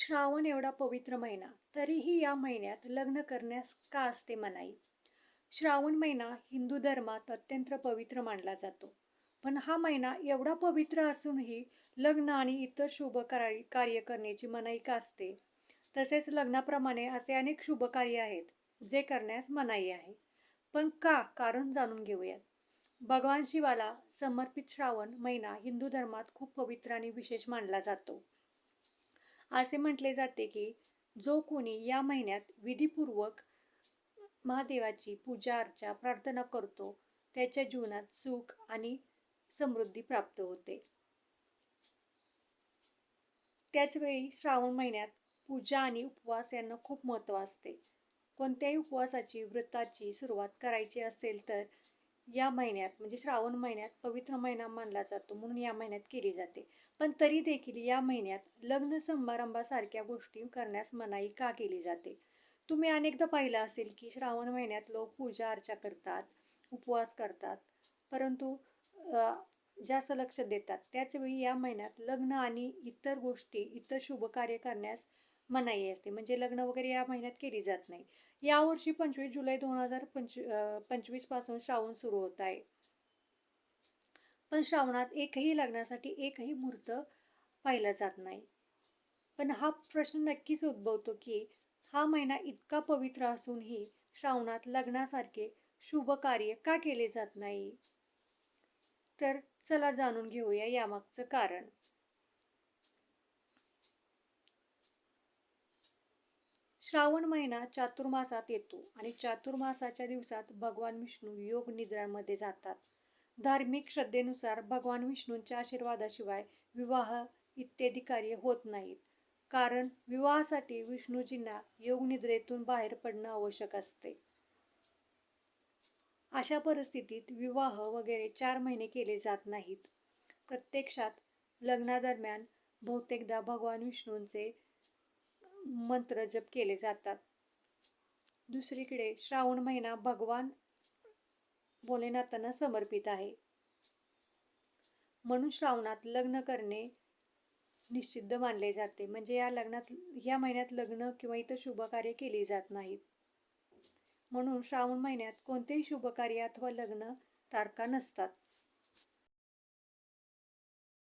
श्रावण एवढा पवित्र महिना तरीही या महिन्यात लग्न करण्यास का असते मनाई? श्रावण महिना हिंदू धर्मात अत्यंत पवित्र मानला जातो. पण हा महिना एवढा पवित्र असूनही लग्न आणि इतर शुभ कार्य कार्य करण्याची मनाई का असते? तसेच लग्नाप्रमाणे असे अनेक शुभ कार्य आहेत जे करण्यास मनाई आहे. पण का? कारण जाणून घेऊयात. भगवान शिवाला समर्पित श्रावण महिना हिंदू धर्मात खूप पवित्र आणि विशेष मानला जातो. असे म्हटले जाते की जो कोणी या महिन्यात विधीपूर्वक महादेवाची पूजा अर्चा प्रार्थना करतो त्याच्या जीवनात सुख आणि समृद्धी प्राप्त होते. त्याचवेळी श्रावण महिन्यात पूजा आणि उपवास यांना खूप महत्त्व असते. कोणत्याही उपवासाची व्रताची सुरुवात करायची असेल तर या महिन्यात म्हणजे श्रावण महिन्यात पवित्र महिना मानला जातो म्हणून या महिन्यात केली जाते. पण तरी देखील या महिन्यात लग्न समारंभासारख्या गोष्टी करण्यास मनाई का केली जाते? तुम्ही अनेकदा पाहिलं असेल की श्रावण महिन्यात लोक पूजा अर्चा करतात उपवास करतात परंतु जास्त लक्ष देतात. त्याचवेळी या महिन्यात लग्न आणि इतर गोष्टी इतर शुभ कार्य करण्यास मनाई असते. म्हणजे लग्न वगैरे या महिन्यात केली जात नाही. यावर्षी पंचवीस जुलै दोन हजार पंच पंचवीसपासून श्रावण सुरू होत आहे. पण श्रावणात एकही लग्नासाठी एकही मुहूर्त पाहिला जात नाही. पण हा प्रश्न नक्कीच उद्भवतो की हा महिना इतका पवित्र असूनही श्रावणात लग्नासारखे शुभ कार्य का केले जात नाही? तर चला जाणून घेऊया यामागचं कारण. श्रावण महिना चातुर्मासात येतो आणि चातुर्मासाच्या दिवसात भगवान विष्णू योग निद्रांमध्ये जातात. धार्मिक श्रद्धेनुसार भगवान विष्णूंच्या आशीर्वादाशिवाय विवाह इत्यादी कार्य होत नाहीत. कारण विवाहासाठी विष्णूजींना योग निद्रेतून बाहेर पडणं आवश्यक असते. अशा परिस्थितीत विवाह वगैरे चार महिने केले जात नाहीत. प्रत्यक्षात लग्नादरम्यान बहुतेकदा भगवान विष्णूंचे मंत्र जप केले जातात. दुसरीकडे श्रावण महिना भगवान भोलेनाथांना समर्पित आहे. म्हणून श्रावणात लग्न करणे निश्चिद्ध मानले जाते. म्हणजे या लग्नात या महिन्यात लग्न किंवा इतर शुभकार्य केली जात नाहीत. म्हणून श्रावण महिन्यात कोणतेही शुभकार्य अथवा लग्न तारखा नसतात.